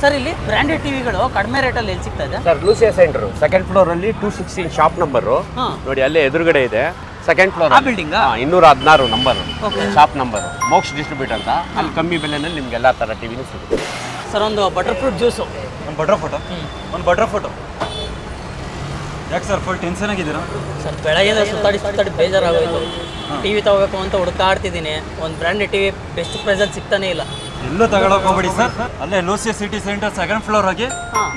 Sir ಇಲ್ಲಿ branded ಟಿವಿಗಳು ಕಡಿಮೆ ರೇಟಲ್ಲಿ ಎಲ್ಲಿ ಸಿಗ್ತಾ ಇದೆ? Sir Lucia centre second floor ಅಲ್ಲಿ ಟೂ ಸಿಕ್ಸ್ಟೀನ್ ಶಾಪ್ ನಂಬರ್ ಹಾ. ನೋಡಿ ಅಲ್ಲೇ ಎದುರುಗಡೆ ಇದೆ. ಸೆಕೆಂಡ್ ಫ್ಲೋರ್ ಆ ಬಿಲ್ಡಿಂಗ್? ಇನ್ನೂರ ಹದಿನಾರು number. Shop number Moksha distribute ಅಂತ. ಅಲ್ಲಿ ಕಮ್ಮಿ ಬೆಲೆನಲ್ಲಿ ನಿಮ್ಗೆ ಎಲ್ಲ ತರ ಟಿವಿನೂ ಸಿಗುತ್ತೆ. ಸರ್ ಒಂದು ಬಟರ್ ಫ್ರೂಟ್ ಜ್ಯೂಸು ಒಂದು ಬಟರ್ ಫೋಟೋ ಒಂದು ಬಟರ್ ಫೋಟೋ ಯಾಕೆ ಸರ್ ಫುಲ್ ಟೆನ್ಷನ್ ಆಗಿದ್ದೀರಾ? ಸರ್ ಬೆಳಗ್ಗೆ ಸುತ್ತಾಡಿ ಸುತ್ತಾಡಿ ಬೇಜಾರಾಗೋಯ್ತು. ಟಿವಿ ತಗೋಬೇಕು ಅಂತ ಹುಡುಕಾಡ್ತಿದ್ದೀನಿ ಒಂದು ಬ್ರ್ಯಾಂಡೆಡ್ ಟಿವಿ ಬೆಸ್ಟ್ ಪ್ರೈಸಲ್ಲಿ ಸಿಗ್ತಾನೇ ಇಲ್ಲ. ಎಲ್ಲೂ ತಗೊಳಕ್ ಹೋಗ್ಬೇಡಿ ಸರ್. ಅಲ್ಲೇ Lucia city centre second floor ಆಗಿ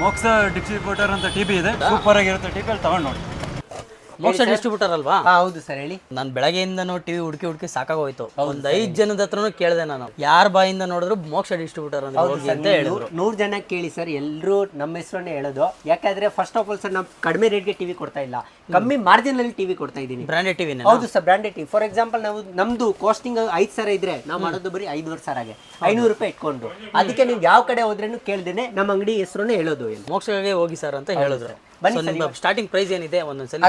ಮೋಕ್ಸ ಡಿಸ್ಟ್ರಿಬ್ಯೂಟರ್ ಅಂತ ಟಿ ಇದೆ. ಸೂಪರ್ ಆಗಿರುತ್ತೆ ಟಿ ಅಲ್ಲಿ ತಗೊಂಡ್ ನೋಡಿ. ಮೋಕ್ಷ ಡಿಸ್ಟ್ರಿಬ್ಯೂಟರ್ ಅಲ್ವಾ ಹೌದು ಸರ್ ಹೇಳಿ. ನಾನು ಬೆಳಗ್ಗೆಯಿಂದನೂ ಟಿವಿ ಹುಡುಕಿ ಹುಡುಕಿ ಸಾಕಾಗೋಯ್ತು. ಒಂದು ಐದು ಜನದ ಹತ್ರನೂ ಕೇಳಿದೆ ನಾನು. ಯಾರ ಬಾಯಿಂದ ನೋಡಿದ್ರು ಮೋಕ್ಷ ಡಿಸ್ಟ್ರಿಬ್ಯೂಟರ್ ಅಂತ ಹೇಳಿದ್ರು. ನೂರು ಜನ ಕೇಳಿ ಸರ್ ಎಲ್ಲರೂ ನಮ್ಮ ಹೆಸರನ್ನೇ ಹೇಳೋದು. ಯಾಕಂದ್ರೆ ಫಸ್ಟ್ ಆಫ್ ಆಲ್ ಸರ್ ನಾವು ಕಡಿಮೆ ರೇಟ್ಗೆ ಟಿವಿ ಕೊಡ್ತಾ ಇಲ್ಲ. ಕಮ್ಮಿ ಮಾರ್ಜಿನ್ ಅಲ್ಲಿ ಟಿವಿ ಕೊಡ್ತಾ ಇದ್ದೀನಿ ಬ್ರಾಂಡೆಡ್ ಟಿವಿ ಹೌದು sir branded TV for example ನಾವು ನಮ್ದು ಕಾಸ್ಟಿಂಗ್ ಐದು ಸಾವಿರ ಇದ್ರೆ ನಾವು ಮಾಡೋದು ಬರೀ ಐದುವರೆ ಆಗಿ ಐನೂರು ರೂಪಾಯಿ ಇಟ್ಕೊಂಡು ಅದಕ್ಕೆ ನೀವು ಯಾವ ಕಡೆ ಹೋದ್ರೇನು ಕೇಳ್ದೇನೆ ನಮ್ಮ ಅಂಗಡಿ ಹೆಸರನ್ನೇ ಹೇಳೋದು ಮೋಕ್ಷಗೆ ಹೋಗಿ ಸರ್ ಅಂತ ಹೇಳಿದ್ರು. ನಿಮ್ಮ ಸ್ಟಾರ್ಟಿಂಗ್ ಪ್ರೈಸ್ ಏನಿದೆ ಒಂದೊಂದ್ಸಲ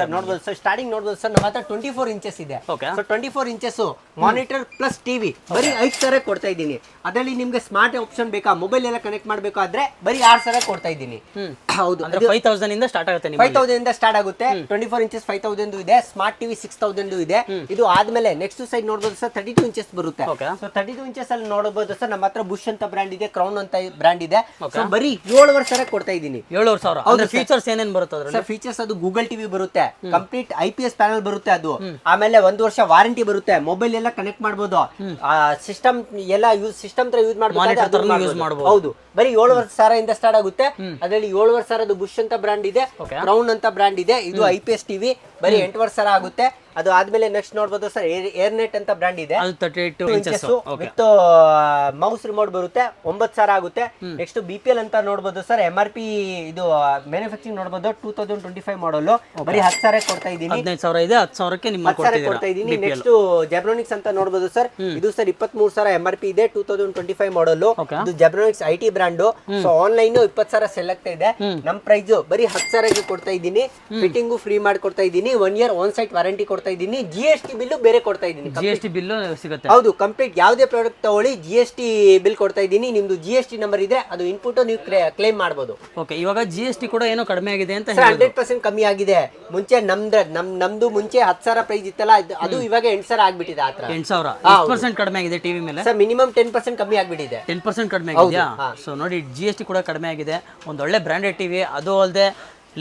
ಸರ್ ನೋಡ್ಬೋದು. ಸರ್ ಸ್ಟಾರ್ಟಿಂಗ್ ನೋಡ್ಬೋದು ಸರ್ ನಮ್ಮ ಹತ್ರ ಟ್ವೆಂಟಿ ಫೋರ್ ಇಂಚಸ್ ಇದೆ. So twenty four inches monitor plus TV ಬರೀ ಐದು ಸಾವಿರ ಕೊಡ್ತಾ ಇದ್ದೀನಿ. ಅದರಲ್ಲಿ ನಿಮ್ಗೆ ಸ್ಮಾರ್ಟ್ ಆಪ್ಷನ್ ಬೇಕಾ ಮೊಬೈಲ್ ಎಲ್ಲ ಕನೆಕ್ಟ್ ಮಾಡಬೇಕು ಆದ್ರೆ ಬರೀ ಆರು ಸಾವಿರ ಕೊಡ್ತಾ ಇದ್ದೀನಿ. ಹೌದು. ಅಂದ್ರೆ ಫೈವ್ ತೌಸಂಡ್ ಇಂದ ಸ್ಟಾರ್ಟ್ ಆಗುತ್ತೆ ಫೈವ್ ತೌಸಂಡ್ ಇಂದ ಸ್ಟಾರ್ಟ್ ಆಗುತ್ತೆ. Twenty four inches five thousand ಇದೆ ಸ್ಮಾರ್ಟ್ ಟಿವಿ ಸಿಕ್ಸ್ ತೌಸಂಡ್ ಇದೆ. ಇದು ಆದ್ಮೇಲೆ ನೆಕ್ಸ್ಟ್ ಸೈಡ್ ನೋಡಬಹುದು ಸರ್ ತರ್ಟಿ ಟೂ ಇಂಚಸ್ ಬರುತ್ತೆ. ಸೊ ತರ್ಟಿ ಟೂ ಇಂಚಸ್ ಅಲ್ಲಿ ನೋಡಬಹುದು ಸರ್ ನಮ್ಮ ಹತ್ರ ಬುಷ್ ಅಂತ ಬ್ರ್ಯಾಂಡ್ ಇದೆ ಕ್ರೌನ್ ಅಂತ ಬ್ರ್ಯಾಂಡ್ ಇದೆ. ಸೊ ಬರೀ ಏಳುವರೆ ಸಾವಿರ ಕೊಡ್ತಾ ಇದ್ದೀನಿ. ಏಳುವರೆ ಸಾವಿರ. ಫೀಚರ್ಸ್ ಏನೇನು ಬರುತ್ತೆ ಅದ್ರಲ್ಲಿ? ಸರ್ ಫೀಚರ್ಸ್ ಅದು ಗೂಗಲ್ ಟಿವಿ ಬರುತ್ತೆ complete I P S panel ಬರುತ್ತೆ ಅದು. ಆಮೇಲೆ ಒಂದು ವರ್ಷ ವಾರಂಟಿ ಬರುತ್ತೆ ಮೊಬೈಲ್ ಎಲ್ಲ ಕನೆಕ್ಟ್ ಮಾಡಬಹುದು ಸಿಸ್ಟಮ್ ಎಲ್ಲ ಯೂಸ್ ಸಿಸ್ಟಮ್ ತರ ಯೂಸ್ ಮಾಡಬಹುದು. ಹೌದು. ಬರೀ ಏಳುವರೆ ಸಾವಿರ ಇಂದ ಸ್ಟಾರ್ಟ್ ಆಗುತ್ತೆ. ಅದರಲ್ಲಿ ಏಳುವರೆ ಸಾವಿರದ ಬುಷ್ ಅಂತ ಬ್ರ್ಯಾಂಡ್ ಇದೆ. ಕ್ರೌನ್ ಅಂತ ಬ್ರ್ಯಾಂಡ್ ಇದೆ ಇದು ಐ ಪಿ ಎಸ್ ಟಿವಿ ಬರೀ ಎಂಟುವರೆ ಸಾವಿರ ಆಗುತ್ತೆ. ಅದು ಆದ್ಮೇಲೆ ನೆಕ್ಸ್ಟ್ ನೋಡ್ಬೋದು ಸರ್ ಏರ್ ನೆಟ್ ಅಂತ ಬ್ರ್ಯಾಂಡ್ ಇದೆ. ಅದು thirty two inches with mouse remote ಬರುತ್ತೆ ಒಂಬತ್ತು ಸಾವಿರ ಆಗುತ್ತೆ. ನೆಕ್ಸ್ಟ್ ಬಿ ಪಿ ಎಲ್ ಅಂತ ನೋಡ್ಬೋದು ಸರ್ ಎಂ ಆರ್ ಪಿ ಇದು ಮ್ಯಾನುಫ್ಯಾಕ್ಚರಿಂಗ್ ನೋಡ್ಬೋದು two thousand twenty five model ಬರೀ ಹತ್ತು ಸಾವಿರ ಕೊಡ್ತಾ ಇದ್ದೀನಿ. ಹದಿನೈದು ಸಾವಿರ ಇದೆ ಹತ್ತು ಸಾವಿರಕ್ಕೆ ನಿಮ್ಮ ಹತ್ತು ಸಾವಿರ ಕೊಡ್ತಾ ಇದ್ದೀನಿ. ನೆಕ್ಸ್ಟ್ ಜೆಬ್ರೋನಿಕ್ಸ್ ಅಂತ ನೋಡ್ಬೋದು ಸರ್. ಇದು ಸರ್ ಇಪ್ಪತ್ತ್ ಮೂರ್ ಸಾವಿರ ಎಂ ಆರ್ ಪಿ ಇದೆ two thousand twenty five model ಇದು Zebronics I T brand so online ಇಪ್ಪತ್ತು ಸಾವಿರ ಸೆಲೆಕ್ಟ್ ಆಗ್ತಾ ಇದೆ. ನಮ್ ಪ್ರೈಸ್ ಬರೀ ಹತ್ತು ಸಾವಿರಕ್ಕೆ ಕೊಡ್ತಾ ಇದ್ದೀನಿ. ಫಿಟ್ಟಿಂಗು ಫ್ರೀ ಮಾಡಿ ಕೊಡ್ತಾ ಇದ್ದೀನಿ. One year on site warranty ಕೊಡ್ತಾ ಇದ್ದೀನಿ. ಜಿ ಎಸ್ ಟಿ ಬಿಲ್ಲು ಬೇರೆ ಕೊಡ್ತಾ ಇದ್ದೀನಿ. ಜಿ ಎಸ್ ಟಿ ಬಿಲ್ಲು ಸಿಗುತ್ತೆ. ಹೌದು ಕಂಪ್ಲೀಟ್ ಯಾವುದೇ ಪ್ರಾಡಕ್ಟ್ ತಗೊಳ್ಳಿ ಜಿ ಎಸ್ ಟಿ ಬಿಲ್ ಕೊಡ್ತಾ ಇದ್ದೀನಿ. ನಿಮ್ದು ಜಿ ಎಸ್ ಟಿ ನಂಬರ್ ಇದೆ ಅದು ಇನ್ಪುಟ್ ನೀವು ಕ್ಲೇಮ್ ಮಾಡ್ಬೋದು. ಓಕೆ ಇವಾಗ ಜಿ ಎಸ್ ಟಿ ಕೂಡ ಏನೋ ಕಡಿಮೆ ಆಗಿದೆ ಅಂತ ಹಂಡ್ರೆಡ್ ಪರ್ಸೆಂಟ್ ಕಮ್ಮಿ ಆಗಿದೆ. ಮುಂಚೆ ನಮ್ದು ನಮ್ ನಮ್ದು ಮುಂಚೆ ಹತ್ತು ಸಾವಿರ ಪ್ರೈಸ್ ಇತ್ತಲ್ಲ ಅದು- ಇವಾಗ ಎಂಟು ಸಾವಿರ ಆಗ್ಬಿಟ್ಟಿದೆ ಆತರ ಎಂಟು ಸಾವಿರ. ಪರ್ಸೆಂಟ್ ಕಡಿಮೆ ಆಗಿದೆ ಟಿವಿ ಮೇಲೆ? ಸರ್ ಮಿನಿಮಮ್ ಟೆನ್ ಪರ್ಸೆಂಟ್ ಕಮ್ಮಿ ಆಗ್ಬಿಟ್ಟಿದೆ. ಟೆನ್ ಪರ್ಸೆಂಟ್ ಕಡಿಮೆ ಆಗಿದೆಯಾ? ಸೊ ನೋಡಿ ಜಿ ಎಸ್ ಟಿ ಕೂಡ ಕಡಿಮೆ ಆಗಿದೆ. ಒಂದು ಒಳ್ಳೆ ಬ್ರ್ಯಾಂಡೆಡ್ ಟಿವಿ ಅದು ಅಲ್ಲದೆ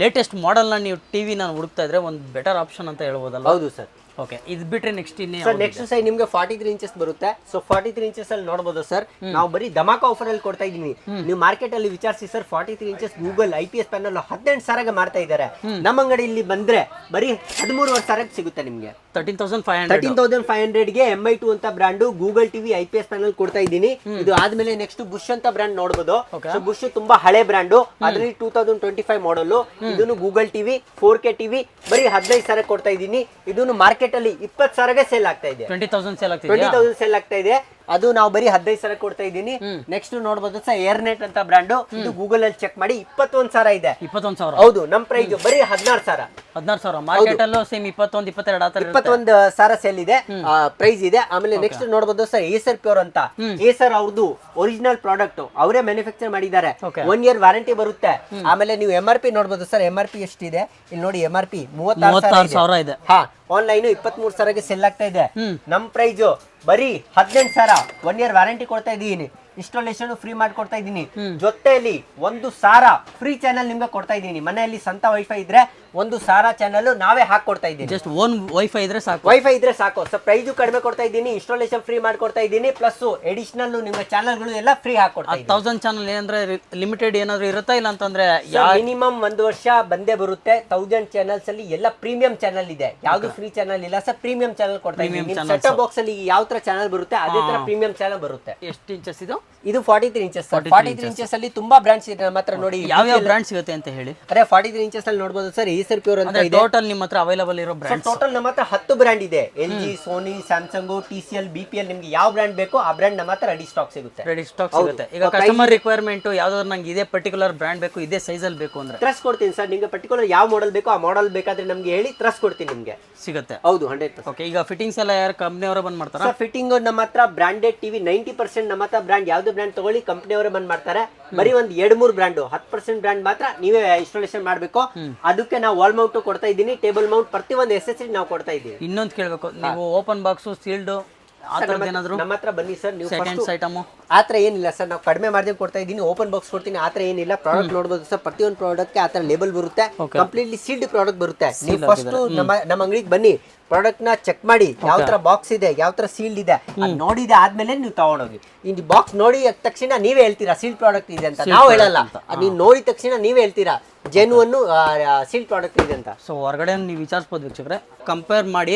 ಲೇಟೆಸ್ಟ್ ಮಾಡೆಲ್ನ ನೀವು ಟಿವಿ ನಾನು ಹುಡುಕ್ತಾ ಇದ್ರೆ ಒಂದು ಬೆಟರ್ ಆಪ್ಷನ್ ಅಂತ ಹೇಳ್ಬೋದಲ್ಲ ಹೌದು ಸರ್. ಓಕೆ ಇದು ಬಿಟ್ರೆ ನೆಕ್ಸ್ಟ್ ಇನ್ನೇ ಸರ್ ನೆಕ್ಸ್ಟ್ ಸೈಡ್ ನಿಮ್ಗೆ ಫಾರ್ಟಿ ತ್ರೀ ಇಂಚಸ್ ಬರುತ್ತೆ. ಸೊ ಫಾರ್ಟಿ ತ್ರೀ ಇಂಚಸ್ ಅಲ್ಲಿ ನೋಡಬಹುದು ಸರ್. ನಾವು ಬರೀ ಧಮಾಕ ಆಫರ್ ಅಲ್ಲಿ ಕೊಡ್ತಾ ಇದೀನಿ ನೀವು ಮಾರ್ಕೆಟ್ ಅಲ್ಲಿ ವಿಚಾರಿಸಿ sir forty three inches Google I P S panel ಹದಿನೆಂಟು ಸಾವಿರಗೆ ಮಾರ್ತಾ ಇದ್ದಾರೆ. ನಮ್ಮ ಅಂಗಡಿಯಲ್ಲಿ ಬಂದ್ರೆ ಬರೀ ಹದಿಮೂರುವರೆ ಸಾವಿರಕ್ಕೆ ಸಿಗುತ್ತೆ ನಿಮ್ಗೆ. Thirteen thousand five hundred thirteen thousand five hundred M I two ಅಂತ brand Google TV I P S panel ಕೊಡ್ತಾ ಇದ್ದೀನಿ. ಇದು ಆದ್ಮೇಲೆ ನೆಕ್ಸ್ಟ್ ಬುಷ್ ಅಂತ ಬ್ರಾಂಡ್ ನೋಡಬಹುದು ಸೊ ಬುಷ್ ತುಂಬಾ ಹಳೆ ಬ್ರಾಂಡು ಅದರಲ್ಲಿ two thousand twenty five model ಇದನ್ನು Google TV four K TV ಬರೀ ಹದಿನೈದು ಸಾವಿರ ಕೊಡ್ತಾ ಇದ್ದೀನಿ. ಇದನ್ನು ಮಾರ್ಕೆಟ್ ಅಲ್ಲಿ ಇಪ್ಪತ್ತು ಸಾವಿರಗೆ ಸೇಲ್ ಆಗ್ತಾ ಇದೆ. Twenty thousand sale twenty thousand sale ಆಗ್ತಾ ಇದೆ. ಅದು ನಾವು ಬರೀ ಹದಿನೈದು ಸಾವಿರ ಕೊಡ್ತಾ ಇದ್ದೀನಿ. ನೆಕ್ಸ್ಟ್ ನೋಡಬಹುದು ಸರ್ ಏರ್ನೆಟ್ ಅಂತ ಬ್ರಾಂಡು ಇದು ಗೂಗಲ್ ಅಲ್ಲಿ ಚೆಕ್ ಮಾಡಿ ಇಪ್ಪತ್ತೊಂದು ಸಾವಿರ ಇದೆ. ಇಪ್ಪತ್ತೊಂದು ಸಾವಿರ. ಹೌದು ನಮ್ ಪ್ರೈಸ್ ಬರೀ ಹದಿನಾರು ಸಾವಿರ. ಹದಿನಾರು ಸಾವಿರ. ಮಾರ್ಕೆಟ್ ಅಲ್ಲೂ ಸೇಮ್ ಇಪ್ಪತ್ತೊಂದ್ ಇಪ್ಪತ್ತೆರಡು ಇಪ್ಪತ್ತೊಂದ್ ಇಪ್ಪತ್ತೊಂದು ಸಾವಿರ ಸೇಲ್ ಇದೆ. ಪ್ರೈಸ್ ಇದೆ. ಆಮೇಲೆ ನೆಕ್ಸ್ಟ್ ನೋಡಬಹುದು ಸರ್ ಏಸರ್ ಪ್ಯೂರ್ ಅಂತ. ಏಸರ್ ಅವ್ರದ್ದು ಒರಿಜಿನಲ್ ಪ್ರಾಡಕ್ಟ್ ಅವರೇ ಮ್ಯಾನುಫ್ಯಾಕ್ಚರ್ ಮಾಡಿದ್ದಾರೆ. ಒನ್ ಇಯರ್ ವಾರಂಟಿ ಬರುತ್ತೆ. ಆಮೇಲೆ ನೀವು ಎಂ ಆರ್ ಪಿ ನೋಡಬಹುದು ಸರ್ ಎಂ ಆರ್ ಪಿ ಎಷ್ಟಿದೆ? ಇಲ್ಲಿ ನೋಡಿ ಎಂ ಆರ್ ಪಿ ಮೂವತ್ತಾರು ಸಾವಿರ ಇದೆ. ಹಾ. ಆನ್ಲೈನ್ ಇಪ್ಪತ್ತ್ ಮೂರು ಸಾವಿರಕ್ಕೆ ಸೆಲ್ ಆಗ್ತಾ ಇದೆ. ನಮ್ ಪ್ರೈಸ್ ಬರೀ ಹದಿನೆಂಟು ಸಾವಿರ ಒನ್ ಇಯರ್ ವ್ಯಾರಂಟಿ ಕೊಡ್ತಾ ಇದ್ದೀನಿ. ಇನ್ಸ್ಟಾಲೇಷನ್ ಫ್ರೀ ಮಾಡ್ಕೊಡ್ತಾ ಇದ್ದೀನಿ. ಜೊತೆಯಲ್ಲಿ ಒಂದು ಸಾರ ಫ್ರೀ ಚಾನಲ್ ನಿಮ್ಗೆ ಕೊಡ್ತಾ ಇದ್ದೀನಿ. ಮನೆಯಲ್ಲಿ ಸಂತ ವೈಫೈ ಇದ್ರೆ ಒಂದು ಸಾರಾ ಚಾನಲ್ ನಾವೇ ಹಾಕೊಡ್ತಾ ಇದ್ದೀನಿ. ಜಸ್ಟ್ ಓನ್ ವೈಫೈ ಇದ್ರೆ ಸಾಕು. ವೈಫೈ ಇದ್ರೆ ಸಾಕು. ಸೊ ಪ್ರೈಸು ಕಡಿಮೆ ಕೊಡ್ತಾ ಇದ್ದೀನಿ ಇನ್ಸ್ಟಾಲೇಷನ್ ಫ್ರೀ ಮಾಡ್ಕೊಡ್ತಾ ಇದ್ದೀನಿ ಪ್ಲಸ್ ಎಡಿಷನಲ್ ನಿಮ್ಮ ಚಾನಲ್ಗಳು ಎಲ್ಲ ಫ್ರೀ ಹಾಕೊಡ್ತಾ ಇದ್ದೀನಿ. ತೌಸಂಡ್ ಚಾನಲ್ ಏನಂದ್ರೆ ಲಿಮಿಟೆಡ್ ಏನಾದ್ರು ಇರುತ್ತಾ ಇಲ್ಲ ಅಂತಂದ್ರೆ ಮಿನಿಮಮ್ ಒಂದು ವರ್ಷ ಬಂದೇ ಬರುತ್ತೆ. ತೌಸಂಡ್ ಚಾನಲ್ಸ್ ಅಲ್ಲಿ ಎಲ್ಲ ಪ್ರೀಮಿಯಂ ಚಾನಲ್ ಇದೆ. ಯಾವ್ದು ಫ್ರೀ ಚಾನಲ್ ಇಲ್ಲ ಸರ್ ಪ್ರೀಮಿಯಂ ಚಾನಲ್ ಕೊಡ್ತಾ ಇದ್ದೀನಿ. ಸೆಟ್ ಬಾಕ್ಸ್ ಅಲ್ಲಿ ಯಾವ ತರ ಚಾನಲ್ ಬರುತ್ತೆ ಅದೇ ತರ ಪ್ರೀಮಿಯಂ ಚಾನಲ್ ಬರುತ್ತೆ. ಎಷ್ಟು ಇಂಚಸ್ ಇದು? ಇದು forty three inches forty three inches ಅಲ್ಲಿ ತುಂಬಾ ಬ್ರಾಂಡ್ಸ್ ಇದೆ ನಮ್ಮ ಹತ್ರ ನೋಡಿ. ಯಾವ ಯಾವ ಬ್ರ್ಯಾಂಡ್ ಸಿಗುತ್ತೆ ಅಂತ ಹೇಳಿ? ಅದೇ ಫಾರ್ಟಿ ತ್ರೀ ಇಂಚಸ್ ಅಲ್ಲಿ ನೋಡಬಹುದು ಸರ್ ಈಸರ್ ಪ್ಯೂರ್ ಅಂತ ಟೋಟಲ್ ನಿಮ್ಮ ಹತ್ರ ಅವೈಲಬಲ್ ಇರೋ ಬ್ರ್ಯಾಂಡ್ ಟೋಟಲ್ ನಮ್ಮ ಹತ್ರ ಹತ್ತು ಬ್ರ್ಯಾಂಡ್ ಇದೆ. L G Sony Samsung T C L B P L ನಿಮ್ಗೆ ಯಾವ ಬ್ರ್ಯಾಂಡ್ ಬೇಕೋ ಆ ಬ್ರ್ಯಾಂಡ್ ನಮ್ಮ ಹತ್ರ ರೆಡಿ ಸ್ಟಾಕ್ ಸಿಗುತ್ತೆ. ರೆಡಿ ಸ್ಟಾಕ್ ಸಿಗುತ್ತೆ. ಈಗ ಕಸ್ಟಮರ್ ರಿಕ್ವೈರ್ಮೆಂಟ್ ಯಾವ್ದಾದ್ರು ನಂಗೆ ಇದೇ ಪರ್ಟಿಕ್ಯುಲರ್ ಬ್ರ್ಯಾಂಡ್ ಬೇಕು ಇದೇ ಸೈಜ್ ಅಲ್ಲಿ ಬೇಕು ಅಂದ್ರೆ. ತ್ರಸ್ ಕೊಡ್ತೀನಿ ಸರ್ ನಿಮಗೆ ಪರ್ಟಿಕ್ಯುಲರ್ ಯಾವ ಮಾಡೆಲ್ ಬೇಕೋ ಆ ಮಾಡೆಲ್ ಬೇಕಾದ್ರೆ ನಮ್ಗೆ ಹೇಳಿ ತ್ರಸ್ ಕೊಡ್ತೀನಿ ನಿಮಗೆ. ಸಿಗುತ್ತೆ. ಹೌದು ಹಂಡ್ರೆಡ್ ಓಕೆ ಈಗ ಫಿಟ್ಟಿಂಗ್ಸ್ ಎಲ್ಲ ಯಾರು ಕಂಪ್ನಿಯವರ ಬಂದ್ ಮಾಡ್ತಾರೆ? ಫಿಟ್ಟಿಂಗ್ ನಮ್ಮ ಹತ್ರ ಬ್ರಾಂಡೆಡ್ ಟಿವಿ ನೈಂಟಿ ಪರ್ಸೆಂಟ್ ನಮ್ಮ ಹತ್ರ ಬ್ರಾಂಡ್ ಯಾವ್ದು ಬ್ರಾಂಡ್ ತಗೊಳ್ಳಿ ಕಂಪ್ನಿಯವರೇ ಬಂದ್ ಮಾಡ್ತಾರೆ. ಬರೀ ಒಂದ್ ಎರಡ್ ಮೂರ್ ಬ್ರ್ಯಾಂಡ್ ಹತ್ತು ಪರ್ಸೆಂಟ್ ಬ್ರ್ಯಾಂಡ್ ಮಾತ್ರ ನೀವೇ ಇನ್ಸ್ಟಾಲೇಷನ್ ಮಾಡ್ಬೇಕು. ಅದಕ್ಕೆ ನಾವು ವಾಲ್ ಮೌಂಟ್ ಕೊಡ್ತಾ ಇದ್ದೀನಿ ಟೇಬಲ್ ಮೌಂಟ್ ಪ್ರತಿ ಒಂದು ಎಸ್ ಎಸ್ ನಾವು ಕೊಡ್ತಾ ಇದ್ದೀವಿ. ಇನ್ನೊಂದು ಕೇಳಬೇಕು ನೀವು ಓಪನ್ ಬಾಕ್ಸ್ ಸೀಲ್ಡು ನಮ್ಮ ಹತ್ರ ಬನ್ನಿ ಸರ್ ನೀವು ಸೆಕೆಂಡ್ಸ್ ಐಟಮು ಆತರ ಏನಿಲ್ಲ ಸರ್ ನಾವು ಕಡಿಮೆ ಮಾರ್ಜಿನ್ ಕೊಡ್ತಾ ಇದ್ದೀನಿ ಓಪನ್ ಬಾಕ್ಸ್ ಕೊಡ್ತೀನಿ ಆತರ ಏನಿಲ್ಲ. ಪ್ರಾಡಕ್ಟ್ ನೋಡಬಹುದು ಸರ್ ಪ್ರತಿಯೊಂದು ಪ್ರಾಡಕ್ಟ್ ಆತರ ಲೇಬಲ್ ಬರುತ್ತೆ. ಕಂಪ್ಲೀಟ್ಲಿ ಸೀಲ್ಡ್ ಪ್ರಾಡಕ್ಟ್ ಬರುತ್ತೆ. ನೀವು ಫಸ್ಟ್ ನಮ್ಮ ನಮ್ಮ ಅಂಗಡಿಗೆ ಬನ್ನಿ. ಪ್ರಾಡಕ್ಟ್ನ ಚೆಕ್ ಮಾಡಿ ಯಾವ ತರ ಬಾಕ್ಸ್ ಇದೆ ಯಾವ ತರ ಸೀಲ್ಡ್ ಇದೆ ನೋಡಿದೆ ಆದ್ಮೇಲೆ ನೀವು ತಗೊಂಡೋಗಿ. ಈ ಬಾಕ್ಸ್ ನೋಡಿ ತಕ್ಷಣ ನೀವೇ ಹೇಳ್ತೀರಾ ಸೀಲ್ಡ್ ಪ್ರಾಡಕ್ಟ್ ಇದೆ ಅಂತ? ನಾವು ಹೇಳಲ್ಲ. ನೀವು ನೋಡಿದ ತಕ್ಷಣ ನೀವೇ ಹೇಳ್ತೀರಾ ಜೆನ್ವನ್ನು ಸೀಲ್ಡ್ ಪ್ರಾಡಕ್ಟ್ ಇದೆ ಅಂತ? ಸೊ ಹೊರಗಡೆ ನೀವು ವಿಚಾರಿಸ್ಬೋದು ವೀಕ್ಷಕರೇ. ಕಂಪೇರ್ ಮಾಡಿ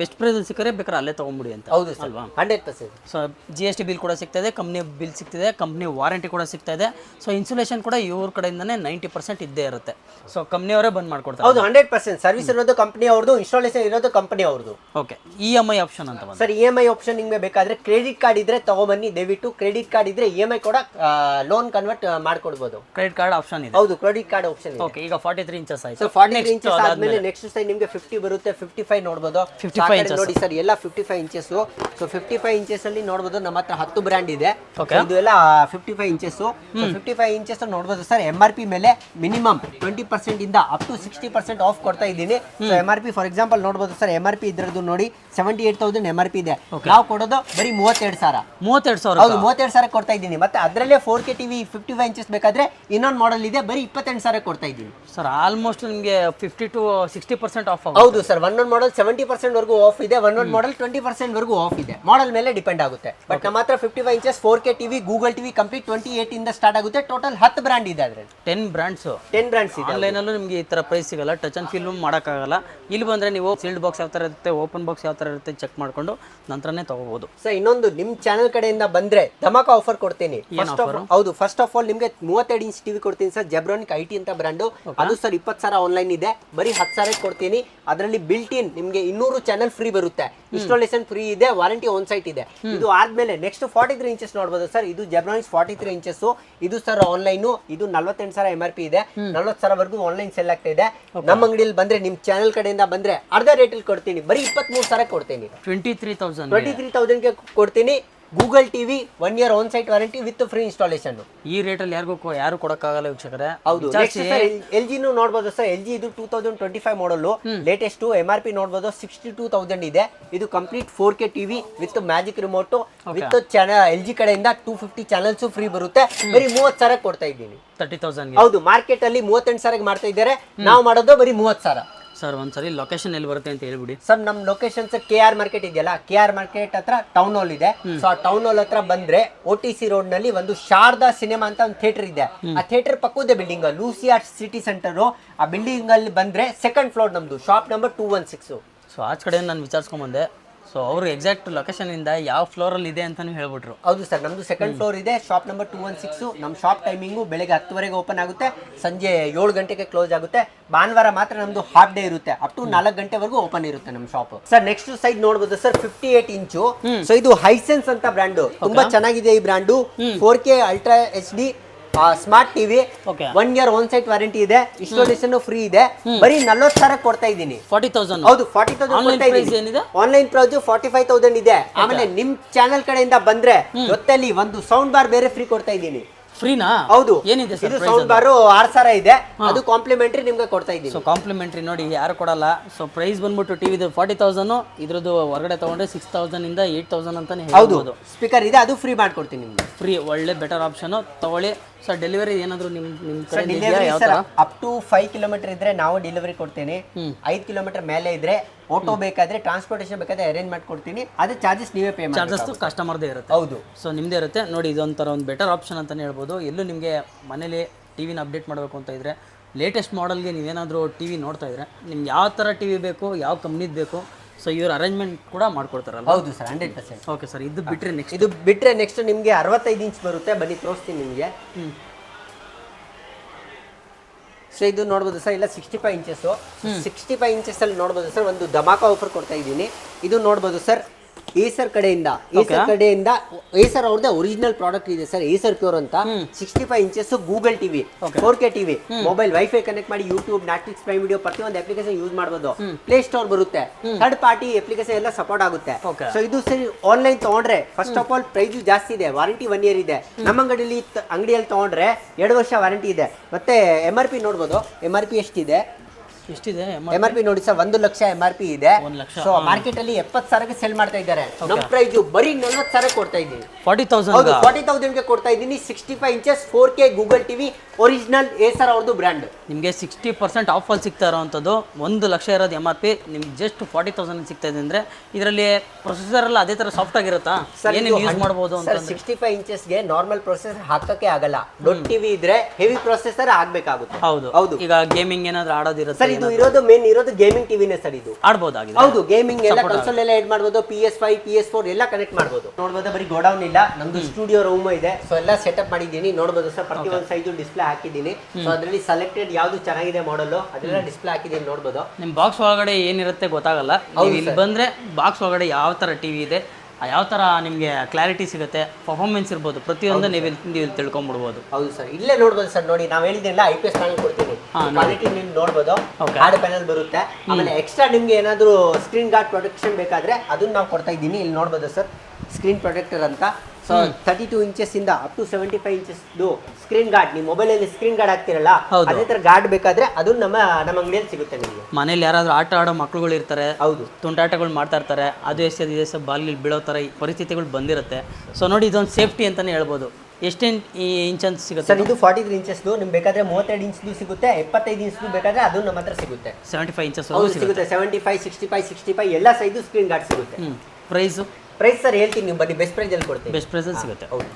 ಬೆಸ್ಟ್ ಪ್ರೈಸಲ್ಲಿ ಸಿಕ್ಕರೆ ಬೇಕಾದ್ರೆ ಅಲ್ಲೇ ತೊಗೊಂಬಿಡಿ ಅಂತ. ಹೌದು ಸರ್. ಅಲ್ವಾ? Hundred percent. So G S T bill ಕೂಡ ಸಿಗ್ತಾ ಇದೆ ಕಂಪ್ನಿ ಬಿಲ್ ಸಿಗ್ತಿದೆ ಕಂಪ್ನಿ ವಾರಂಟಿ ಕೂಡ ಸಿಗ್ತಾ ಇದೆ ಸೊ ಇನ್ಸುಲೇಷನ್ ಕೂಡ ಇವ್ರ ಕಡೆಯಿಂದನೇ ನೈಂಟಿ ಪರ್ಸೆಂಟ್ ಇದ್ದೇ ಇರುತ್ತೆ. ಸೊ ಕಂಪ್ನಿಯವರೇ ಬಂದ್ ಮಾಡ್ಕೊಡ್ತಾರೆ. ಹೌದು ಹಂಡ್ರೆಡ್ ಪರ್ಸೆಂಟ್. ಸರ್ವಿಸ್ ಇರೋದು ಕಂಪ್ನಿ ಅವ್ರದ್ದು ಇನ್ಸ್ಟಾಲೇಷನ್ ಇರೋದು ಕಂಪ್ನಿ ಅವ್ರದ್ದು okay E M I option ಅಂತ ಬಂದು sir E M I option ನಿಮಗೆ ಬೇಕಾದ್ರೆ ಕ್ರೆಡಿಟ್ ಕಾರ್ಡ್ ಇದ್ರೆ ತಗೊಂಬನ್ನಿ. ದಯವಿಟ್ಟು ಕ್ರೆಡಿಟ್ ಕಾರ್ಡ್ ಇದ್ರೆ ಇ ಎಂ ಐ ಕೂಡ ಲೋನ್ ಕನ್ವರ್ಟ್ ಮಾಡ್ಕೊಡ್ಬೋದು. ಕ್ರೆಡಿಟ್ ಕಾರ್ಡ್ ಆಪ್ಷನ್ ಇದೆ. ಹೌದು ಕ್ರೆಡಿಟ್ ಕಾರ್ಡ್ ಆಪ್ಷನ್ ಇದೆ. ಓಕೆ ಈಗ ಫಾರ್ಟಿ ತ್ರೀ ಇಂಚಸ್ ಸೊ ಆಯ್ತು ಫಾರ್ಟಿ ಇಂಚಸ್ ಆದ್ಮೇಲೆ ನೆಕ್ಸ್ಟ್ ಸೈಡ್ ನಿಮಗೆ ಫಿಫ್ಟಿ ಬರುತ್ತೆ ಫಿಫ್ಟಿ ಫೈವ್ ನೋಡ್ಬೋದು 55 ಆ ಕಡೆ ನೋಡಿ ಸರ್ ಎಲ್ಲ fifty five inches so fifty five inches ಅಲ್ಲಿ ನೋಡಬಹುದು ನಮ್ಮ ಹತ್ರ ಹತ್ತು ಬ್ರ್ಯಾಂಡ್ ಇದೆ. ಇದು ಎಲ್ಲ fifty five inches fifty five inches ನೋಡಬಹುದು ಸರ್ ಎಂ ಆರ್ ಪಿ ಮೇಲೆ ಮಿನಿಮಮ್ ಟ್ವೆಂಟಿ ಪರ್ಸೆಂಟ್ ಇಂದ up to sixty percent off ಕೊಡ್ತಾ ಇದ್ದೀನಿ. So M R P for example ನೋಡಬಹುದು ಸರ್ ಎಂ ಆರ್ ಪಿ ಇದ್ರದ್ದು ನೋಡಿ seventy eight thousand M R P ಇದೆ ನಾವು ಕೊಡೋದು ಬರೀ ಮೂವತ್ತೆರಡು ಸಾವಿರ. ಮೂವತ್ತೆರಡು ಸಾವಿರ ಹೌದು ಮೂವತ್ತೆರಡು ಸಾವಿರ ಕೊಡ್ತಾ ಇದ್ದೀನಿ. ಮತ್ತೆ ಅದರಲ್ಲೇ four K TV fifty five inches ಬೇಕಾದ್ರೆ ಇನ್ನೊಂದು ಮಾಡಲ್ ಇದೆ ಬರೀ ಇಪ್ಪತ್ತೆಂಟು ಸಾವಿರ ಕೊಡ್ತಾ ಇದ್ದೀನಿ. ಸರ್ ಆಲ್ಮೋಸ್ಟ್ ನಿಮಗೆ fifty to sixty percent off ಹೌದು sir one one model seventy percent ವರೆಗೂ ಆಫ್ ಇದೆ. One one model twenty percent ವರೆಗೂ ಆಫ್ ಇದೆ. ಮಾಡೆಲ್ ಮೇಲೆ ಡಿಪೆಂಡ್ ಆಗುತ್ತೆ. ಬಟ್ ನಮ್ಮ ಹತ್ರ fifty five inches four K TV Google TV complete twenty eight ಇಂದ ಸ್ಟಾರ್ಟ್ ಆಗುತ್ತೆ. ಟೋಟಲ್ ಹತ್ತು ಬ್ರ್ಯಾಂಡ್ ಇದೆ ಅದ್ರಲ್ಲಿ. ಟೆನ್ ಬ್ರ್ಯಾಂಡ್ಸ್ ಟೆನ್ ಬ್ರ್ಯಾಂಡ್ಸ್ ಇದೆ ಆನ್ಲೈನಲ್ಲೂ ನಿಮಗೆ ಈ ಥರ ಪ್ರೈಸ್ ಸಿಗಲ್ಲ. ಟಚ್ ಆ್ಯಂಡ್ ಫೀಲ್ ಮಾಡೋಕ್ಕಾಗಲ್ಲ. ಇಲ್ಲಿ ಬಂದರೆ ನೀವು ಸೀಲ್ಡ್ ಬಾಕ್ಸ್ ಯಾವ ಥರ ಇರುತ್ತೆ ಓಪನ್ ಬಾಕ್ಸ್ ಯಾವ ಥರ ಇರುತ್ತೆ ಚೆಕ್ ಮಾಡಿಕೊಂಡು ನಂತರನೇ ತಗೋಬಹುದು ಸರ್ ಇನ್ನೊಂದು ನಿಮ್ ಚಾನಲ್ ಕಡೆಯಿಂದ ಬಂದ್ರೆ ಧಮಾಕ ಆಫರ್ ಕೊಡ್ತೀನಿ. ಫಸ್ಟ್ ಆಫ್ ಹೌದು ಫಸ್ಟ್ ಆಫ್ ಆಲ್ ನಿಮಗೆ ಮೂವತ್ತೆರಡು ಇಂಚ್ ಟಿವಿ ಕೊಡ್ತೀನಿ ಸರ್ ಜಬ್ರಾನಿಕ್ ಐ ಟಿ ಅಂತ ಬ್ರ್ಯಾಂಡು ಅದು ಸರ್ ಇಪ್ಪತ್ತು ಸಾವಿರ ಆನ್ಲೈನ್ ಇದೆ. ಬರೀ ಹತ್ತು ಸಾವಿರ ಕೊಡ್ತೀನಿ. ಅದರಲ್ಲಿ ಬಿಲ್ಟ್ ಇನ್ ನಿಮ್ಗೆ ಇನ್ನೂರು ಚಾನಲ್ ಫ್ರೀ ಬರುತ್ತೆ. ಇನ್ಸ್ಟಾಲೇಷನ್ ಫ್ರೀ ಇದೆ ವಾರಂಟಿ ಒನ್ ಸೈಟ್ ಇದೆ. ಇದು ಆದ್ಮೇಲೆ ನೆಕ್ಸ್ಟ್ ಫಾರ್ಟಿ ತ್ರೀ ಇಂಚಸ್ ನೋಡಬಹುದು ಸರ್ ಇದು ಜಬ್ರಾನ್ ಫಾರ್ಟಿ ತ್ರೀ ಇಂಚಸ್ ಇದು ಸರ್ ಆನ್ಲೈನ್ ಇದು ನಲ್ವತ್ತೆಂಟು ಸಾವಿರ ಎಂ ಆರ್ ಪಿ ಇದೆ. ನಲ್ವತ್ತು ಸಾವಿರವರೆಗೂ ಆನ್ಲೈನ್ ಸೆಲ್ ಆಗ್ತಾ ಇದೆ. ನಮ್ಮ ಅಂಗಡಿಯಲ್ಲಿ ಬಂದ್ರೆ ನಿಮ್ ಚಾನಲ್ ಕಡೆಯಿಂದ ಬಂದ್ರೆ ಅರ್ಧ ರೇಟಲ್ಲಿ ಕೊಡ್ತೀನಿ. ಬರೀ ಇಪ್ಪತ್ಮೂರು ಸಾವಿರ ಕೊಡ್ತೀನಿ. Twenty three thousand twenty three ತೌಸಂಡ್ಗೆ ಕೊಡ್ತೀನಿ. Google TV one year on site warranty with free installation ಈ ರೇಟಲ್ಲಿ ಯಾರಿಗೂ ಕೊ- ಯಾರು ಕೊಡಕ್ಕಾಗಲ್ಲ ವೀಕ್ಷಕರೇ. ಹೌದು. ಎಲ್ ಜಿನು ನೋಡ್ಬೋದು ಸರ್. ಎಲ್ ಜಿ ಇದು ಟೂ ತೌಸಂಡ್ ಟ್ವೆಂಟಿ ಫೈವ್ ಮಾಡಲು ಲೇಟೆಸ್ಟ್ ಎಂ ಆರ್ ಪಿ ನೋಡ್ಬೋದು. ಸಿಕ್ಸ್ಟಿ ಟೂ ತೌಸಂಡ್ ಇದೆ. ಇದು complete four K TV with magic remote with channel L G ಕಡೆಯಿಂದ ಟೂ ಫಿಫ್ಟಿ ಚಾನಲ್ಸ್ ಫ್ರೀ ಬರುತ್ತೆ. ಬರೀ ಮೂವತ್ತು ಸಾವಿರ ಕೊಡ್ತಾ ಇದ್ದೀನಿ. ತರ್ಟಿ ತೌಸಂಡ್ ಹೌದು. ಮಾರ್ಕೆಟ್ ಅಲ್ಲಿ ಮೂವತ್ತೆಂಟು ಸಾವಿರ ಮಾಡ್ತಾ ಇದ್ದಾರೆ. ನಾವು ಮಾಡೋದು ಬರೀ ಮೂವತ್ತು ಸಾವಿರ. ಸರ್ ಒಂದ್ಸರಿ ಲೊಕೇಶನ್ ಎಲ್ಲಿ ಬರುತ್ತೆ ಅಂತ ಹೇಳ್ಬಿಡಿ. ಸರ್ ನಮ್ ಲೊಕೇಶನ್ ಕೆ ಆರ್ ಮಾರ್ಕೆಟ್ ಇದೆಯಲ್ಲ ಕೆ ಆರ್ ಮಾರ್ಕೆಟ್ ಹತ್ರ ಟೌನ್ ಹಾಲ್ ಇದೆ. ಸೊ ಆ ಟೌನ್ ಹಾಲ್ ಹತ್ರ ಬಂದ್ರೆ ಓ ಟಿ ಸಿ ರೋಡ್ನಲ್ಲಿ ಒಂದು ಶಾರದಾ ಸಿನಿಮಾ ಅಂತ ಒಂದು ಥಿಯೇಟರ್ ಇದೆ. ಆ ಥಿಯೇಟರ್ ಪಕ್ಕದ ಬಿಲ್ಡಿಂಗ್ ಲೂಸಿಯಾ ಸಿಟಿ ಸೆಂಟರ್ ಆ ಬಿಲ್ಡಿಂಗ್ ಅಲ್ಲಿ ಬಂದ್ರೆ ಸೆಕೆಂಡ್ ಫ್ಲೋರ್ ನಮ್ದು shop number two one six so ಆಚ ಕಡೆ ನಾನು ವಿಚಾರಿಸ್ಕೊಂಬಂದೆ ಸೊ ಅವರು ಎಕ್ಸಾಕ್ಟ್ ಲೊಕೇಶನಿಂದ ಯಾವ ಫ್ಲೋರಲ್ಲಿ ಇದೆ ಅಂತಲೂ ಹೇಳ್ಬಿಟ್ರು. ಹೌದು ಸರ್ ನಮ್ದು ಸೆಕೆಂಡ್ ಫ್ಲೋರ್ ಇದೆ shop number two one six ನಮ್ಮ ಶಾಪ್ ಟೈಮಿಂಗು ಬೆಳಗ್ಗೆ ಹತ್ತುವರೆಗೆ ಓಪನ್ ಆಗುತ್ತೆ ಸಂಜೆ ಏಳು ಗಂಟೆಗೆ ಕ್ಲೋಸ್ ಆಗುತ್ತೆ ಭಾನುವಾರ ಮಾತ್ರ ನಮ್ದು ಹಾಫ್ ಡೇ ಇರುತ್ತೆ ಅಪ್ ಟು ನಾಲ್ಕು ಗಂಟೆವರೆಗೂ ಓಪನ್ ಇರುತ್ತೆ ನಮ್ಮ ಶಾಪ್ ಸರ್ ನೆಕ್ಸ್ಟ್ ಸೈಡ್ ನೋಡಬಹುದು sir fifty eight inch so ಇದು ಹೈಸೆನ್ಸ್ ಅಂತ ಬ್ರ್ಯಾಂಡು ತುಂಬಾ ಚೆನ್ನಾಗಿದೆ ಈ brand four K ultra H D smart TV. One year on site warranty ಇದೆ ಇನ್ಸ್ಟಾಲೇಷನ್ ಫ್ರೀ ಇದೆ. ಬರೀ ನಲ್ವತ್ತು ಸಾವಿರ ಕೊಡ್ತಾ ಇದ್ದೀನಿ. ಫಾರ್ಟಿ ತೌಸಂಡ್ ಹೌದು forty thousand online price forty five thousand ಇದೆ. ಆಮೇಲೆ ನಿಮ್ ಚಾನೆಲ್ ಕಡೆಯಿಂದ ಬಂದ್ರೆ ಜೊತೆಲಿ ಒಂದು ಸೌಂಡ್ ಬಾರ್ ಬೇರೆ ಫ್ರೀ ಕೊಡ್ತಾ ಇದ್ದೀನಿ. ಫ್ರೀನಾ ಹೌದು. ಏನಿದೆ ಇದು ಸೌಂಡ್ ಬಾರು ಆರ್ ಸಾವಿರ ಇದೆ. ಅದು ಕಾಂಪ್ಲಿಮೆಂಟ್ರಿ ನಿಮ್ಗೆ ಕೊಡ್ತಾ ಸೊ ಇದ್ದೀನಿ ಕಾಂಪ್ಲಿಮೆಂಟ್ರಿ ನೋಡಿ ಯಾರು ಕೊಡಲ್ಲ. ಸೊ ಪ್ರೈಸ್ ಬಂದ್ಬಿಟ್ಟು ಟಿವಿದು ಫಾರ್ಟಿ ತೌಸಂಡು ಇದ್ರದ್ದು ಹೊರಗಡೆ ತಗೊಂಡ್ರೆ ಸಿಕ್ಸ್ ತೌಸಂಡ್ ಇಂದ ಏಯ್ಟ್ ತೌಸಂಡ್ ಅಂತಾನೆ ಹೌದು. ಸ್ಪೀಕರ್ ಇದೆ ಅದು ಫ್ರೀ ಮಾಡ್ಕೊಡ್ತೀನಿ ನಿಮ್ಗೆ. ಫ್ರೀ ಒಳ್ಳೆ ಬೆಟರ್ ಆಪ್ಷನ್ ತಗೊಳ್ಳಿ. ಸರ್ ಡೆಲಿವರಿ ಏನಾದ್ರು ನಿಮ್ ನಿಮ್ ಕಡೆ ಅಪ್ ಟು ಫೈವ್ ಕಿಲೋಮೀಟರ್ ಇದ್ರೆ ನಾವು ಡೆಲಿವರಿ ಕೊಡ್ತೇನೆ. ಐದು ಕಿಲೋಮೀಟರ್ ಮೇಲೆ ಇದ್ರೆ ಆಟೋ ಬೇಕಾದ್ರೆ ಟ್ರಾನ್ಸ್ಪೋರ್ಟೇಷನ್ ಬೇಕಾದ್ರೆ ಅರೇಂಜ್ ಮಾಡ್ಕೊಡ್ತೀನಿ. ಅದು ಚಾರ್ಜಸ್ ನೀವೇ ಪೇ ಮಾಡಿ ಚಾರ್ಜಸ್ ಕಸ್ಟಮರ್ದೇ ಇರುತ್ತೆ. ಹೌದು. ಸೊ ನಿಮ್ಮದೇ ಇರುತ್ತೆ. ನೋಡಿ ಇದೊಂಥರ ಒಂದು ಬೆಟರ್ ಆಪ್ಷನ್ ಅಂತಲೇ ಹೇಳ್ಬೋದು. ಎಲ್ಲೂ ನಿಮಗೆ ಮನೇಲಿ ಟಿ ವಿನ ಅಪ್ಡೇಟ್ ಮಾಡಬೇಕು ಅಂತ ಇದ್ದರೆ ಲೇಟೆಸ್ಟ್ ಮಾಡೆಲ್ಗೆ ನೀವೇನಾದರೂ ಟಿ ವಿ ನೋಡ್ತಾ ಇದ್ರೆ ನಿಮ್ಗೆ ಯಾವ ಥರ ಟಿ ವಿ ಬೇಕು ಯಾವ ಕಂಪ್ನಿದು ಬೇಕು ಸೊ ಇವ್ರ ಅರೇಂಜ್ಮೆಂಟ್ ಕೂಡ ಮಾಡ್ಕೊಡ್ತಾರಲ್ಲ ಹೌದು sir hundred percent okay sir. ಇದು ಬಿಟ್ಟರೆ ನೆಕ್ಸ್ಟ್ ಇದು ಬಿಟ್ಟರೆ ನೆಕ್ಸ್ಟ್ ನಿಮಗೆ ಅರವತ್ತೈದು ಇಂಚ್ ಬರುತ್ತೆ. ಬನ್ನಿ ತೋರಿಸ್ತೀನಿ ನಿಮಗೆ. ಸೊ ಇದು ನೋಡ್ಬೋದು ಸರ್ ಇಲ್ಲ sixty five inches sixty five inches ಅಲ್ಲಿ ನೋಡ್ಬೋದು ಸರ್ ಒಂದು ಧಮಾಕ ಆಫರ್ ಕೊಡ್ತಾ ಇದ್ದೀನಿ. ಇದು ನೋಡ್ಬೋದು ಸರ್ ಏಸರ್ ಕಡೆಯಿಂದ ಏಸರ್ ಕಡೆಯಿಂದ ಏಸರ್ ಅವ್ರದೇ ಒರಿಜಿನಲ್ ಪ್ರಾಡಕ್ಟ್ ಇದೆ ಸರ್ ಏಸರ್ ಪ್ಯೂರ್ ಅಂತ. Sixty five inches Google TV four K TV mobile wifi connect ಮಾಡಿ ಯೂಟ್ಯೂಬ್ ನೆಟ್ಫ್ಲಿಕ್ಸ್ ಪ್ರೈಮ್ ವಿಡಿಯೋ ಪ್ರತಿಯೊಂದು ಅಪ್ಲಿಕೇಶನ್ ಯೂಸ್ ಮಾಡಬಹುದು ಪ್ಲೇ ಸ್ಟೋರ್ ಬರುತ್ತೆ. ಥರ್ಡ್ ಪಾರ್ಟಿ ಅಪ್ಲಿಕೇಶನ್ ಎಲ್ಲ ಸಪೋರ್ಟ್ ಆಗುತ್ತೆ. ಸೊ ಇದು ಸರಿ ಆನ್ಲೈನ್ ತಗೊಂಡ್ರೆ ಫಸ್ಟ್ ಆಫ್ ಆಲ್ ಪ್ರೈಸ್ ಜಾಸ್ತಿ ಇದೆ ವಾರಂಟಿ ಒನ್ ಇಯರ್ ಇದೆ. ನಮ್ಮ ಅಂಗಡಿಯಲ್ಲಿ ಅಂಗಡಿಯಲ್ಲಿ ತಗೊಂಡ್ರೆ ಎರಡು ವರ್ಷ ವಾರಂಟಿ ಇದೆ. ಮತ್ತೆ ಎಂ ಆರ್ ಪಿ ನೋಡ್ಬೋದು. ಎಂ ಆರ್ ಪಿ ಎಷ್ಟಿದೆ? ಎಷ್ಟಿದೆ? ಎಂ ಆರ್ ಪಿ ನೋಡಿ ಸರ್ ಒಂದು ಲಕ್ಷ ಎಂ ಆರ್ ಪಿ ಇದೆ. ಸೊ ಮಾರ್ಕೆಟ್ ಅಲ್ಲಿ ಎಪ್ಪತ್ತು ಸಾವಿರಕ್ಕೆ ಸೆಲ್ ಮಾಡ್ತಾ ಇದ್ದಾರೆ. ನಮ್ಮ ಪ್ರೈಸ್ ಬರೀ ನಲ್ವತ್ತು ಸಾವಿರ ಕೊಡ್ತಾ ಇದ್ದೀನಿ. ಫಾರ್ಟಿ ತೌಸಂಡ್ ಫಾರ್ಟಿ ತೌಸಂಡ್ಗೆ ಕೊಡ್ತಾ ಇದ್ದೀನಿ. Sixty five inches four K Google TV original Acer ಅವ್ರದ್ದು ಬ್ರ್ಯಾಂಡ್ ನಿಮಗೆ ಸಿಕ್ಸ್ಟಿ ಪರ್ಸೆಂಟ್ ಆಫಲ್ಲಿ ಸಿಗ್ತಾ ಇರೋವಂಥದ್ದು ಒಂದು ಲಕ್ಷ ಇರೋದು ಎಂ ಆರ್ ಪಿ ನಿಮ್ಗೆ ಜಸ್ಟ್ ಫಾರ್ಟಿ ತೌಸಂಡ್ ಸಿಗ್ತಾ ಇದೆ ಅಂದರೆ ಇದರಲ್ಲಿ ಪ್ರೊಸೆಸರ್ ಎಲ್ಲ ಅದೇ ಥರ ಸಾಫ್ಟ್ ಆಗಿರುತ್ತಾ? ಏನೇನು ಯೂಸ್ ಮಾಡ್ಬೋದು ಅಂತ ಸಿಕ್ಸ್ಟಿ ಫೈವ್ ಇಂಚಸ್ಗೆ ನಾರ್ಮಲ್ ಪ್ರೊಸೆಸರ್ ಹಾಕೋಕ್ಕೆ ಆಗಲ್ಲ. ದೊಡ್ಡ ಟಿವಿ ಇದ್ರೆ ಹೆವಿ ಪ್ರೊಸೆಸರ್ ಆಗಬೇಕಾಗುತ್ತೆ. ಹೌದು. ಹೌದು. ಈಗ ಗೇಮಿಂಗ್ ಏನಾದರೂ ಆಡೋದಿರುತ್ತೆ ಸರ್ ಇದು ಇರೋದು ಮೇನ್ ಇರೋದು ಗೇಮಿಂಗ್ ಟಿವಿನೇ ಸರ್ ಇದು. ಆಡ್ಬೋದಾಗಿದೆ. ಹೌದು ಗೇಮಿಂಗ್ ಎಲ್ಲ ಕನ್ಸೋಲ್ ಎಲ್ಲ ಎಡ್ ಮಾಡ್ಬೋದು P S five P S four ಎಲ್ಲ ಕನೆಕ್ಟ್ ಮಾಡ್ಬೋದು. ನೋಡ್ಬೋದು ಬರೀ ಗೋಡೌನ್ ಇಲ್ಲ ನಮ್ದು ಸ್ಟುಡಿಯೋ ರೂಮ್ ಇದೆ ಸೊ ಎಲ್ಲ ಸೆಟಪ್ ಮಾಡಿದ್ದೀನಿ. ನೋಡ್ಬೋದು ಸರ್ ಪ್ರತಿ ಒಂದು ಸೈಜು ಡಿಸ್ಪ್ಲೇ ಹಾಕಿದ್ದೀನಿ. ಸೊ ಅದರಲ್ಲಿ ಸೆಲೆಕ್ಟೆಡ್ ಯಾವ್ದು ಚೆನ್ನಾಗಿದೆ ಮಾಡಲು ಅದೆಲ್ಲ ಡಿಸ್ಪ್ಲೇ ಹಾಕಿದ್ದೀನಿ ನೋಡ್ಬೋದು. ನಿಮ್ಮ ಬಾಕ್ಸ್ ಒಳಗಡೆ ಏನಿರುತ್ತೆ ಗೊತ್ತಾಗಲ್ಲ. ನೀವು ಇಲ್ಲಿ ಬಂದ್ರೆ ಬಾಕ್ಸ್ ಒಳಗಡೆ ಯಾವ ತರ ಟಿವಿ ಇದೆ ಯಾವ ತರ ನಿಮಗೆ ಕ್ಲಾರಿಟಿ ಸಿಗುತ್ತೆ ಪರ್ಫಾರ್ಮೆನ್ಸ್ ಇರ್ಬೋದು ಪ್ರತಿಯೊಂದು ನೀವು ಇಲ್ಲಿ ತಿಳ್ಕೊಂಬಿಡ್ಬೋದು. ಹೌದು ಸರ್. ಇಲ್ಲೇ ನೋಡ್ಬೋದು ಸರ್. ನೋಡಿ ನಾವು ಹೇಳಿದ್ದೆಲ್ಲ ಐ ಪಿ ಎಸ್ ಪ್ಯಾನಲ್ ಕೊಡ್ತೀನಿ ಕ್ವಾಲಿಟಿ ನೀವು ನೋಡ್ಬೋದು. ಕಾರ್ಡ್ ಪ್ಯಾನಲ್ ಬರುತ್ತೆ. ಆಮೇಲೆ ಎಕ್ಸ್ಟ್ರಾ ನಿಮ್ಗೆ ಏನಾದರೂ ಸ್ಕ್ರೀನ್ ಗಾರ್ಡ್ ಪ್ರೊಟೆಕ್ಷನ್ ಬೇಕಾದ್ರೆ ಅದನ್ನ ನಾವು ಕೊಡ್ತಾ ಇದ್ದೀನಿ. ಇಲ್ಲಿ ನೋಡ್ಬೋದು ಸರ್. ಸ್ಕ್ರೀನ್ ಪ್ರೊಟೆಕ್ಟರ್ ಅಂತ. ಸೊ ತರ್ಟಿ ಟೂ ಇಂಚಸ್ ಇಂದ up to seventy five inches screen guard ನೀವು ಮೊಬೈಲ್ ಅಲ್ಲಿ ಸ್ಕ್ರೀನ್ ಗಾರ್ಡ್ ಹಾಕ್ತಿರಲ್ಲ ಹೌದು. ಅದೇ ತರ ಗಾರ್ಡ್ ಬೇಕಾದ್ರೆ ಅದು ನಮ್ಮ ನಮ್ಮ ಅಂಗಡಿಯಲ್ಲಿ ಸಿಗುತ್ತೆ ನಿಮಗೆ. ಮನೇಲಿ ಯಾರಾದ್ರೂ ಆಟ ಆಡೋ ಮಕ್ಕಳುಗಳು ಇರ್ತಾರೆ ಹೌದು. ತುಂಟಾಟಗಳು ಮಾಡ್ತಾ ಇರ್ತಾರೆ ಅದು ಎಷ್ಟು ಇದು ಎಸೆದು ಬಾಲ್ ಬೀಳೋ ತರ ಈ ಪರಿಸ್ಥಿತಿಗಳು ಬಂದಿರುತ್ತೆ. ಸೊ ನೋಡಿ ಇದೊಂದು ಸೇಫ್ಟಿ ಅಂತಾನೆ ಹೇಳ್ಬೋದು. ಎಷ್ಟು ಇಂಚ್ ಅಂತ ಸಿಗುತ್ತೆ ಸರ್ ಇದು? ಫಾರ್ಟಿ ತ್ರೀ ಇಂಚಸ್ದು ನಿಮ್ಗೆ ಬೇಕಾದ್ರೆ ಮೂವತ್ತೆರಡು ಇಂಚ್ದು ಸಿಗುತ್ತೆ ಎಪ್ಪತ್ತೈದು ಇಂಚ್ದು ಬೇಕಾದ್ರೆ ಅದು ನಮ್ಮ ಹತ್ರ ಸಿಗುತ್ತೆ. ಸೆವೆಂಟಿ ಫೈವ್ ಇಂಚಸ್ ಸಿಗುತ್ತೆ. Seventy five sixty five sixty five ಎಲ್ಲ ಸೈಜು ಸ್ಕ್ರೀನ್ ಗಾರ್ಡ್ ಸಿಗುತ್ತೆ ಪ್ರೈಸು ಪ್ರೈಸ್ ಸರ್ ಹೇಳ್ತೀನಿ ನೀವು ಬನ್ನಿ ಬೆಸ್ಟ್ ಪ್ರೈಸಲ್ಲಿ ಕೊಡ್ತೀನಿ. ಬೆಸ್ಟ್ ಪ್ರೈಸಲ್ಲಿ ಸಿಗುತ್ತೆ. ಓಕೆ